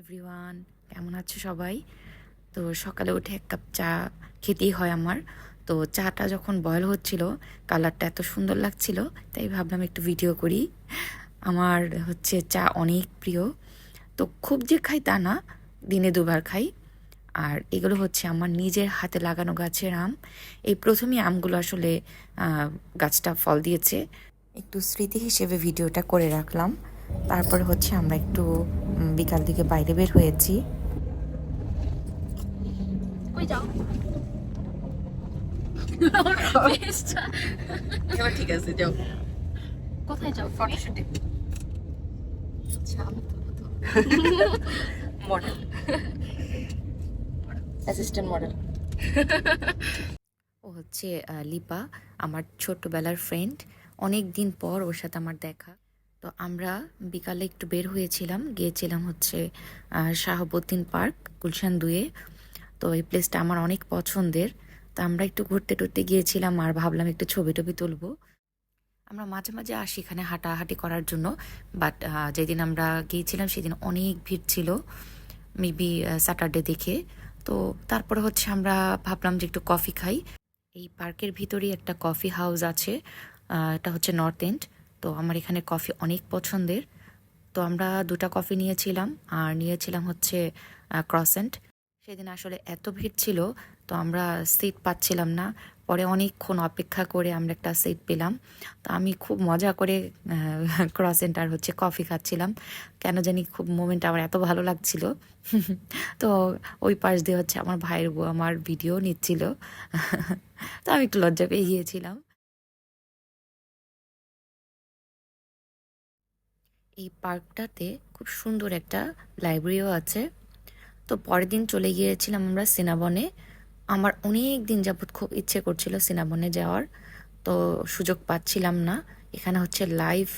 Everyone কেমন আছো সবাই? তো সকালে উঠে এক কাপ চা খেতেই হয় আমার। তো চাটা যখন বয়ল হচ্ছিল কালারটা এত সুন্দর লাগছিল, তাই ভাবলাম একটু ভিডিও করি। আমার হচ্ছে চা অনেক প্রিয়। তো খুব যে খাই তা না, দিনে দুবার খাই। আর এগুলো হচ্ছে আমার নিজের হাতে লাগানো গাছের আম। এই প্রথমে আমগুলো আসলে গাছটা ফল দিয়েছে। একটু স্মৃতি হিসেবে ভিডিওটা করে রাখলাম। তারপর হচ্ছে আমরা একটু বিকাল দিকে বাইরে বের হয়েছি। যাও? ঠিক আছে যাও। কোথায় যাও ফটোশুটে। আচ্ছা মডেল। Assistant model. ও হচ্ছে লিপা আমার ছোট্টবেলার ফ্রেন্ড। অনেক দিন পর ওর সাথে আমার দেখা। তো আমরা বিকালে একটু বের হয়েছিলাম, গিয়েছিলাম হচ্ছে শাহাবুদ্দিন পার্ক, গুলশান দুয়ে। তো এই প্লেসটা আমার অনেক পছন্দের। তো আমরা একটু ঘুরতে টুরতে গিয়েছিলাম আর ভাবলাম একটু ছবি টবি তুলবো। আমরা মাঝে মাঝে আসি এখানে হাঁটাহাঁটি করার জন্য বাট যেদিন আমরা গিয়েছিলাম সেদিন অনেক ভিড় ছিল মেবি স্যাটারডে দেখে। তো তারপরে হচ্ছে আমরা ভাবলাম যে একটু কফি খাই। এই পার্কের ভিতরেই একটা কফি হাউস আছে এটা হচ্ছে নর্থ এন্ড তো আমার এখানে কফি অনেক পছন্দের। তো আমরা দুটা কফি নিয়েছিলাম, আর নিয়েছিলাম হচ্ছে ক্রসেন্ট। সেদিন আসলে এত ভিড় ছিল, তো আমরা সিট পাচ্ছিলাম না। পরে অনেকক্ষণ অপেক্ষা করে আমরা একটা সিট পেলাম। তো আমি খুব মজা করে ক্রসেন্ট আর হচ্ছে কফি খাচ্ছিলাম। কেন জানি খুব মোমেন্ট আমার এত ভালো লাগছিল। তো ওই পাশ দিয়ে হচ্ছে আমার ভাইয়ের বউ আমার ভিডিও নিচ্ছিল। তো আমি একটু লজ্জা পেয়ে গিয়েছিলাম। এই পার্কটাতে খুব সুন্দর একটা লাইব্রেরিও আছে। তো পরের দিন চলে গিয়েছিলাম আমরা সিনাবনে। আমার অনেক দিন যাবৎ খুব ইচ্ছে করছিল সিনাবনে যাওয়ার। তো সুযোগ পাচ্ছিলাম না। এখানে হচ্ছে লাইভ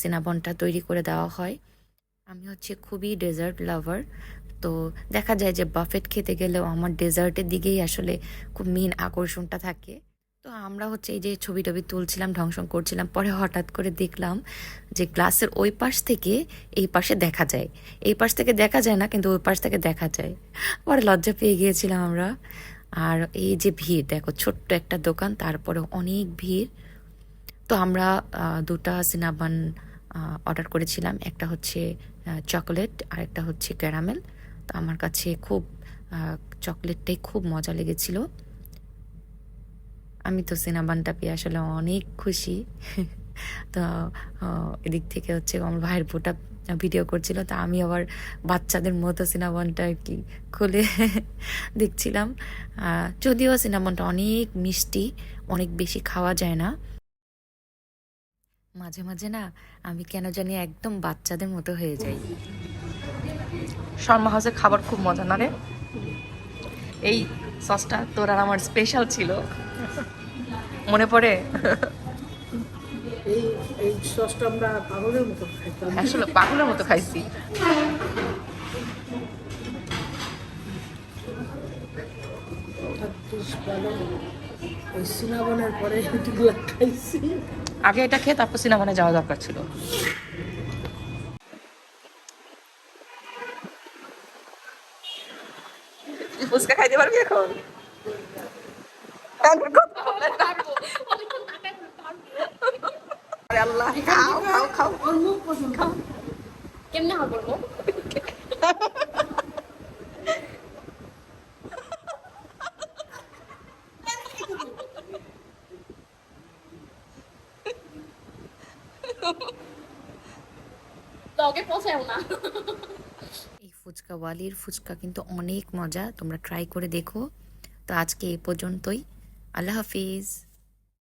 সিনাবনটা তৈরি করে দেওয়া হয়। আমি হচ্ছে খুবই ডেজার্ট লাভার। তো দেখা যায় যে বাফেট খেতে গেলেও আমার ডেজার্টের দিকেই আসলে খুব মেন আকর্ষণটা থাকে। তো আমরা হচ্ছে এই যে ছবি টবি তুলছিলাম ঢংসং করছিলাম, পরে হঠাৎ করে দেখলাম যে গ্লাসের ওই পাশ থেকে এই পাশে দেখা যায়। এই পাশ থেকে দেখা যায় না, কিন্তু ওই পাশ থেকে দেখা যায়। পরে লজ্জা পেয়ে গিয়েছিলাম আমরা। আর এই যে ভিড়, দেখো ছোট্ট একটা দোকান, তারপরে অনেক ভিড়। তো আমরা দুটা সিনাবান অর্ডার করেছিলাম। একটা হচ্ছে চকোলেট আর একটা হচ্ছে ক্যারামেল। তো আমার কাছে খুব চকলেটটাই খুব মজা লেগেছিল। আমি তো সিনাবানটা পেয়ে আসলে অনেক খুশি। তো এদিক থেকে হচ্ছে আমার ভাইয়ের বোটা ভিডিও করছিল, তা আমি আবার বাচ্চাদের মতো সিনামনটা আর কি খুলে দেখছিলাম। যদিও সিনামনটা অনেক মিষ্টি, অনেক বেশি খাওয়া যায় না। মাঝে মাঝে না আমি কেন জানি একদম বাচ্চাদের মতো হয়ে যাই। শর্মা হাউসের খাবার খুব মজা না রে? এই সসটা তোর আর আমার স্পেশাল ছিল। মনে পড়ে? এই এই সসটা আমরা পাগলের মতো খাইতাম। আসলে পাগলের মতো খাইছি। ওই সিনাবনের পরে খাইছি। আগে এটা খেয়ে তারপর সিনেমানে যাওয়া দরকার ছিল। ফুচকা খাইতে পারবি এখন? আরে আল্লাহ খাও খাও খাও। ওর মুখ পছন্দ কেমনে হবে মুখ? লগে পৌঁছাও না। এই ফুচকাওয়ালির ফুচকা কিন্তু অনেক মজা তোমরা ট্রাই করে দেখো। তো আজকে এই পর্যন্তই। আল্লাহ হাফিজ।